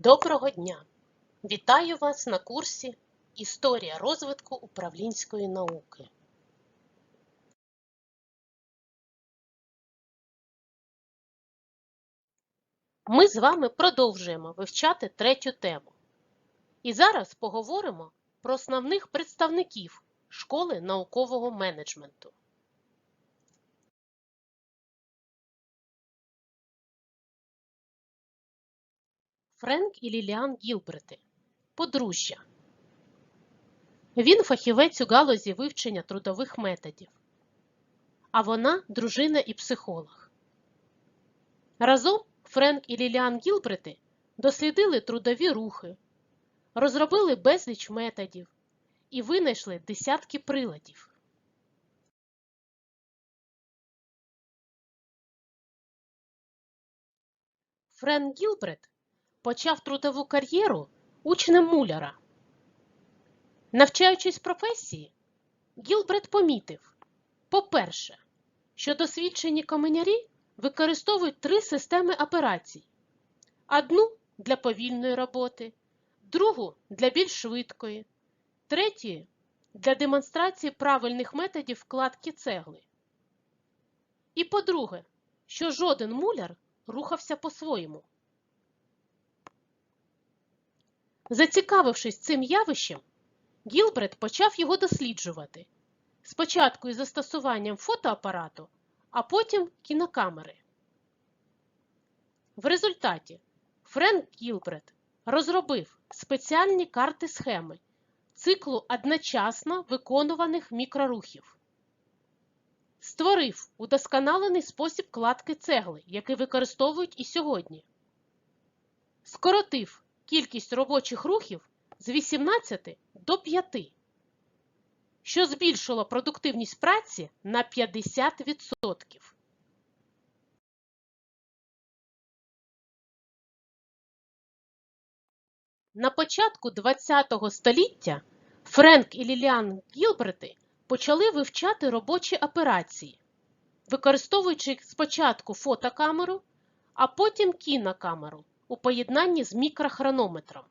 Доброго дня! Вітаю вас на курсі Історія розвитку управлінської науки. Ми з вами продовжуємо вивчати третю тему. І зараз поговоримо про основних представників школи наукового менеджменту. Френк і Ліліан Гілберти. Подружжя. Він фахівець у галузі вивчення трудових методів, а вона дружина і психолог. Разом Френк і Ліліан Гілберти дослідили трудові рухи, розробили безліч методів і винайшли десятки приладів. Френк Гілберт почав трудову кар'єру учнем муляра. Навчаючись професії, Гілбрет помітив, по-перше, що досвідчені каменярі використовують три системи операцій: одну для повільної роботи, другу для більш швидкої, третю для демонстрації правильних методів вкладки цегли. І по-друге, що жоден муляр рухався по-своєму. Зацікавившись цим явищем, Гілбрет почав його досліджувати. Спочатку із застосуванням фотоапарату, а потім кінокамери. В результаті Френк Гілбрет розробив спеціальні карти схеми циклу одночасно виконуваних мікрорухів. Створив удосконалений спосіб кладки цегли, який використовують і сьогодні. Скоротив кількість робочих рухів з 18 до 5, що збільшило продуктивність праці на 50%. На початку ХХ століття Френк і Ліліан Гілберти почали вивчати робочі операції, використовуючи спочатку фотокамеру, а потім кінокамеру у поєднанні з мікрохронометром.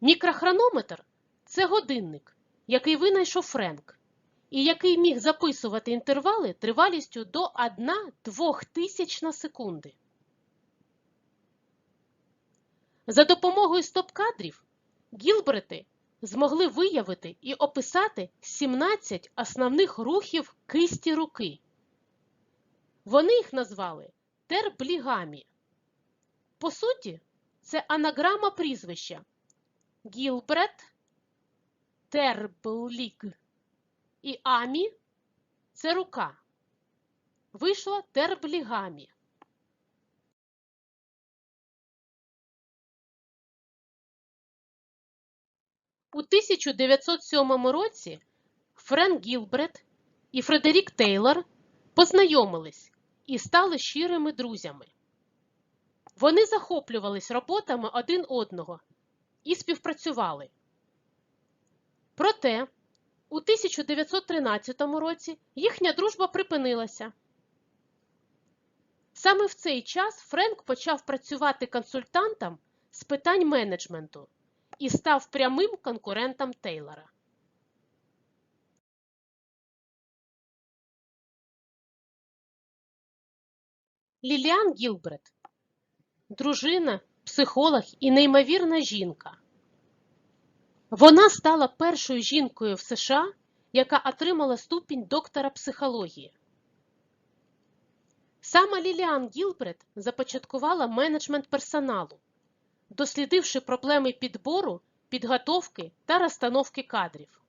Мікрохронометр це годинник, який винайшов Френк, і який міг записувати інтервали тривалістю до 1-2 тисяч на секунди. За допомогою стоп-кадрів Гілбрети змогли виявити і описати 17 основних рухів кисті руки. Вони їх назвали терблігамі. По суті, це анаграма прізвища Гілбрет, Терблік і Амі це рука. Вийшло терблігамі. У 1907 році Френк Гілбрет і Фредерік Тейлор познайомились і стали щирими друзями. Вони захоплювались роботами один одного і співпрацювали. Проте у 1913 році їхня дружба припинилася. Саме в цей час Френк почав працювати консультантом з питань менеджменту і став прямим конкурентом Тейлора. Ліліан Гілбрет дружина, психолог і неймовірна жінка. Вона стала першою жінкою в США, яка отримала ступінь доктора психології. Саме Ліліан Гілбрет започаткувала менеджмент персоналу, дослідивши проблеми підбору, підготовки та розстановки кадрів.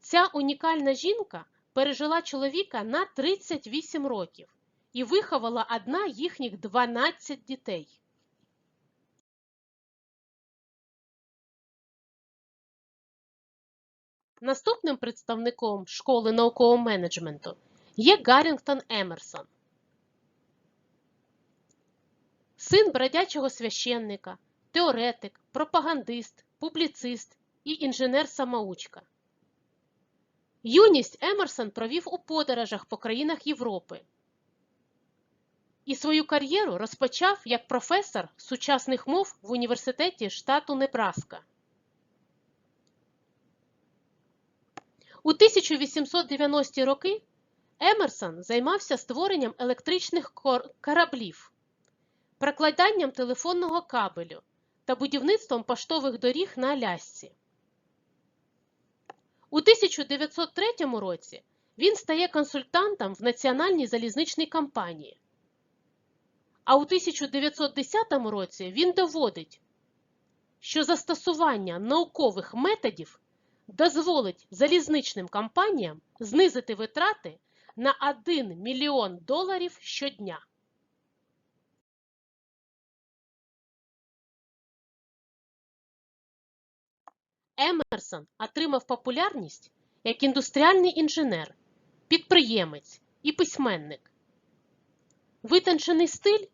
Ця унікальна жінка пережила чоловіка на 38 років і виховала одна їхніх 12 дітей. Наступним представником школи наукового менеджменту є Гаррінгтон Емерсон. Син бродячого священника, теоретик, пропагандист, публіцист і інженер-самоучка. Юність Емерсон провів у подорожах по країнах Європи. І свою кар'єру розпочав як професор сучасних мов в університеті штату Небраска. У 1890-ті роки Емерсон займався створенням електричних кораблів, прокладанням телефонного кабелю та будівництвом поштових доріг на Алясці. У 1903 році він стає консультантом в Національній залізничній компанії. А у 1910 році він доводить, що застосування наукових методів дозволить залізничним компаніям знизити витрати на 1 мільйон доларів щодня. Емерсон отримав популярність як індустріальний інженер, підприємець і письменник. Витончений стиль,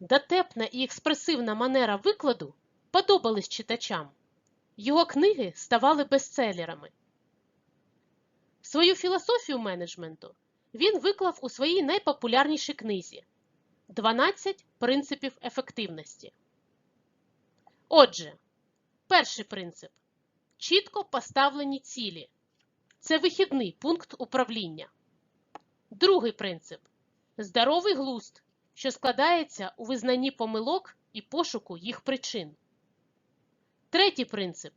дотепна і експресивна манера викладу подобались читачам. Його книги ставали бестселерами. Свою філософію менеджменту він виклав у своїй найпопулярнішій книзі 12 принципів ефективності. Отже, перший принцип чітко поставлені цілі. Це вихідний пункт управління. Другий принцип здоровий глузд, що складається у визнанні помилок і пошуку їх причин. Третій принцип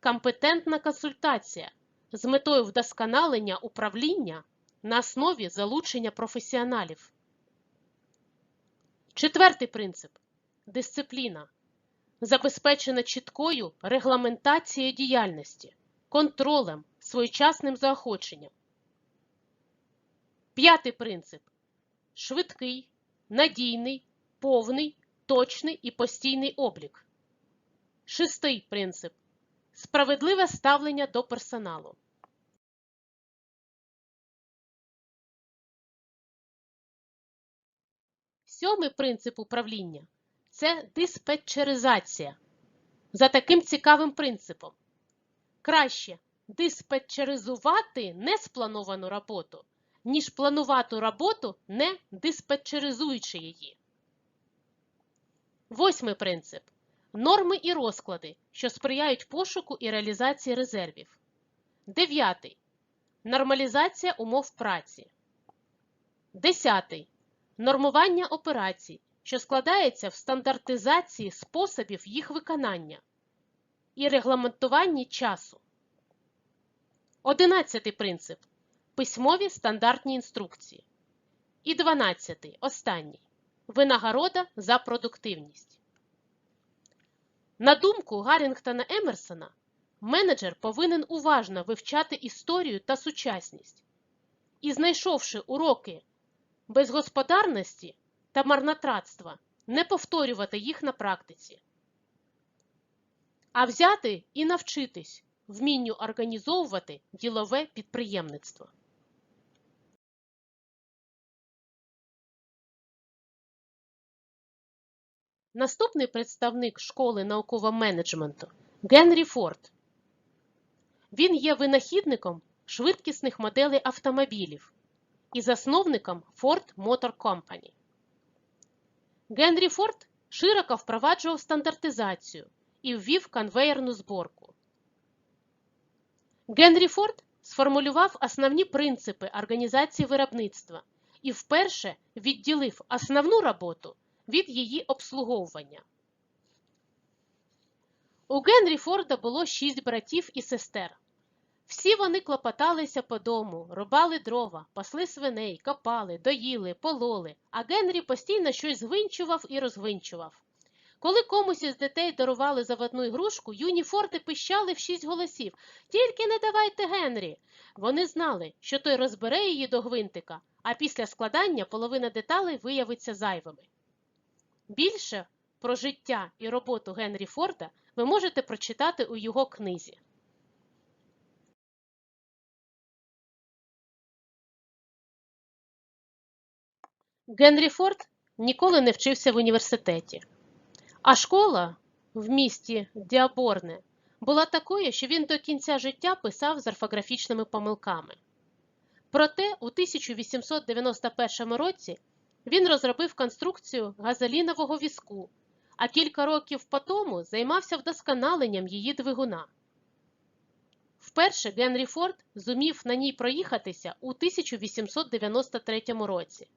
компетентна консультація з метою вдосконалення управління на основі залучення професіоналів. Четвертий принцип дисципліна, забезпечена чіткою регламентацією діяльності, контролем, своєчасним заохоченням. П'ятий принцип швидкий, надійний, повний, точний і постійний облік. Шестий принцип справедливе ставлення до персоналу. Сьомий принцип управління це диспетчеризація. За таким цікавим принципом. Краще диспетчеризувати несплановану роботу, ніж планувати роботу, не диспетчеризуючи її. Восьмий принцип норми і розклади, що сприяють пошуку і реалізації резервів. Дев'ятий нормалізація умов праці. Десятий нормування операцій, що складається в стандартизації способів їх виконання і регламентуванні часу. Одинадцятий принцип письмові стандартні інструкції. І дванадцятий останній винагорода за продуктивність. На думку Гаррінгтона Емерсона, менеджер повинен уважно вивчати історію та сучасність і, знайшовши уроки безгосподарності та марнотратства, не повторювати їх на практиці, а взяти і навчитись вмінню організовувати ділове підприємництво. Наступний представник школи наукового менеджменту Генрі Форд. Він є винахідником швидкісних моделей автомобілів і засновником Ford Motor Company. Генрі Форд широко впроваджував стандартизацію і ввів конвеєрну зборку. Генрі Форд сформулював основні принципи організації виробництва і вперше відділив основну роботу від її обслуговування. У Генрі Форда було шість братів і сестер. Всі вони клопоталися по дому, рубали дрова, пасли свиней, копали, доїли, пололи, а Генрі постійно щось звинчував і розгвинчував. Коли комусь із дітей дарували заводну ігрушку, юні форти пищали в шість голосів Тільки не давайте Генрі. Вони знали, що той розбере її до гвинтика, а після складання половина деталей виявиться зайвими. Більше про життя і роботу Генрі Форда ви можете прочитати у його книзі. Генрі Форд ніколи не вчився в університеті, а школа в місті Діаборне була такою, що він до кінця життя писав з орфографічними помилками. Проте у 1891 році він розробив конструкцію газолінового візку, а кілька років по тому займався вдосконаленням її двигуна. Вперше Генрі Форд зумів на ній проїхатися у 1893 році.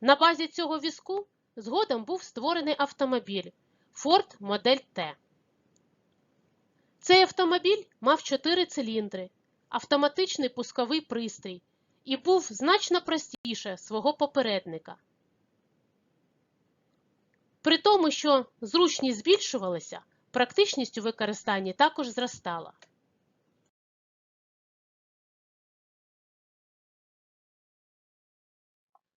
На базі цього візку згодом був створений автомобіль Ford Модель Т. Цей автомобіль мав 4 циліндри, автоматичний пусковий пристрій і був значно простіше свого попередника. При тому, що зручність збільшувалася, практичність у використанні також зростала.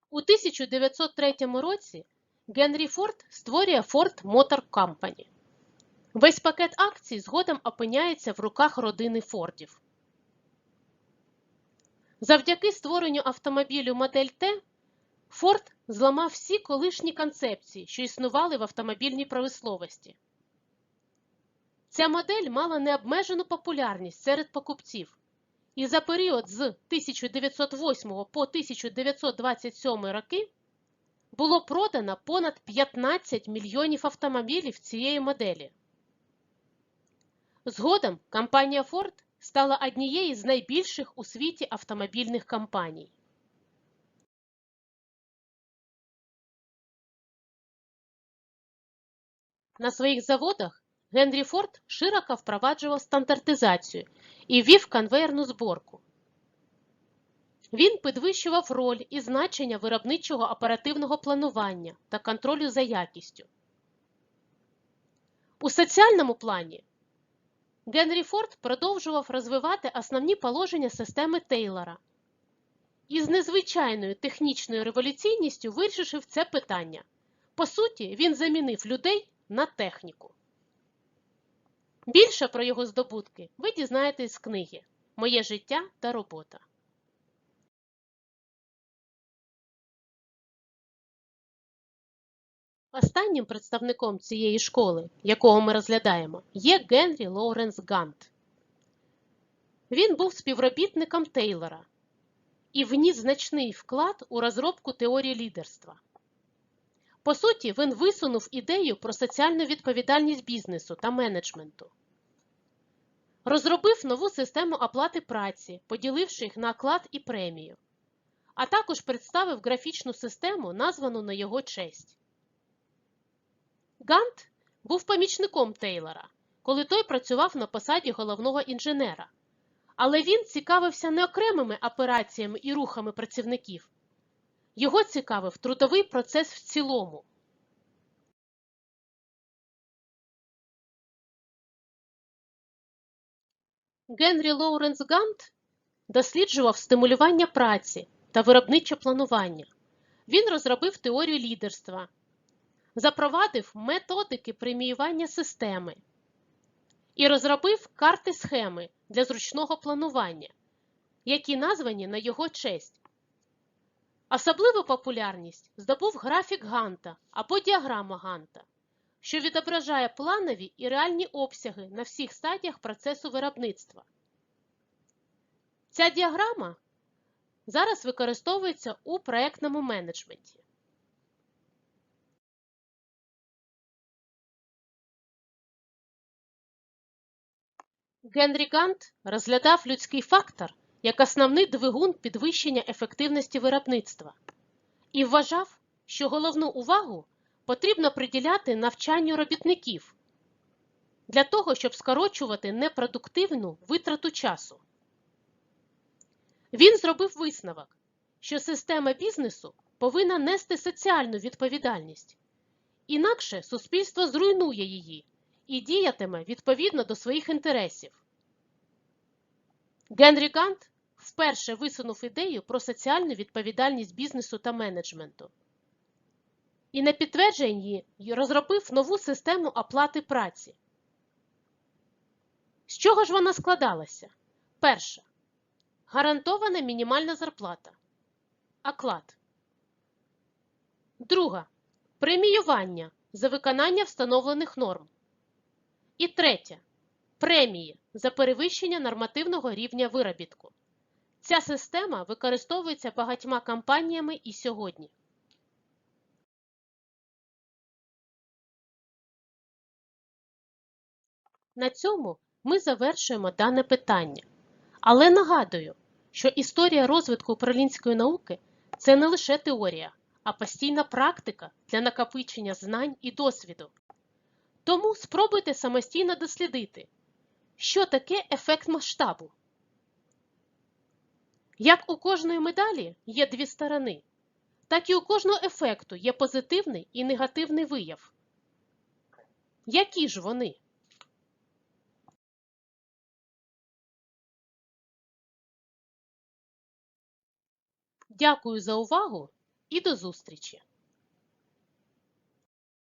У 1903 році Генрі Форд створює Ford Motor Company. Весь пакет акцій згодом опиняється в руках родини Фордів. Завдяки створенню автомобілю Модель Т Форд зламав всі колишні концепції, що існували в автомобільній промисловості. Ця модель мала необмежену популярність серед покупців, і за період з 1908 по 1927 роки було продано понад 15 мільйонів автомобілів цієї моделі. Згодом компанія Ford стала однією з найбільших у світі автомобільних компаній. На своїх заводах Генрі Форд широко впроваджував стандартизацію і ввів конвейерну зборку. Він підвищував роль і значення виробничого оперативного планування та контролю за якістю. У соціальному плані Генрі Форд продовжував розвивати основні положення системи Тейлора і з незвичайною технічною революційністю вирішив це питання. По суті, він замінив людей на техніку. Більше про його здобутки ви дізнаєтесь з книги Моє життя та робота. Останнім представником цієї школи, якого ми розглядаємо, є Генрі Лоуренс Гант. Він був співробітником Тейлора і вніс значний вклад у розробку теорії лідерства. По суті, він висунув ідею про соціальну відповідальність бізнесу та менеджменту. Розробив нову систему оплати праці, поділивши їх на оклад і премію, а також представив графічну систему, названу на його честь. Гант був помічником Тейлора, коли той працював на посаді головного інженера. Але він цікавився не окремими операціями і рухами працівників. Його цікавив трудовий процес в цілому. Генрі Лоуренс Гант досліджував стимулювання праці та виробниче планування. Він розробив теорію лідерства, запровадив методики преміювання системи і розробив карти схеми для зручного планування, які названі на його честь. Особливу популярність здобув графік Ганта або діаграма Ганта, що відображає планові і реальні обсяги на всіх стадіях процесу виробництва. Ця діаграма зараз використовується у проєктному менеджменті. Генрі Гант розглядав людський фактор як основний двигун підвищення ефективності виробництва і вважав, що головну увагу потрібно приділяти навчанню робітників для того, щоб скорочувати непродуктивну витрату часу. Він зробив висновок, що система бізнесу повинна нести соціальну відповідальність, інакше суспільство зруйнує її і діятиме відповідно до своїх інтересів. Генрі Гант вперше висунув ідею про соціальну відповідальність бізнесу та менеджменту. І на підтвердженні розробив нову систему оплати праці. З чого ж вона складалася? Перша. Гарантована мінімальна зарплата. Оклад. Друга. Преміювання за виконання встановлених норм. І третє премії за перевищення нормативного рівня виробітку. Ця система використовується багатьма компаніями і сьогодні. На цьому ми завершуємо дане питання. Але нагадую, що історія розвитку управлінської науки це не лише теорія, а постійна практика для накопичення знань і досвіду. Тому спробуйте самостійно дослідити, що таке ефект масштабу. Як у кожної медалі є дві сторони, так і у кожного ефекту є позитивний і негативний вияв. Які ж вони? Дякую за увагу і до зустрічі!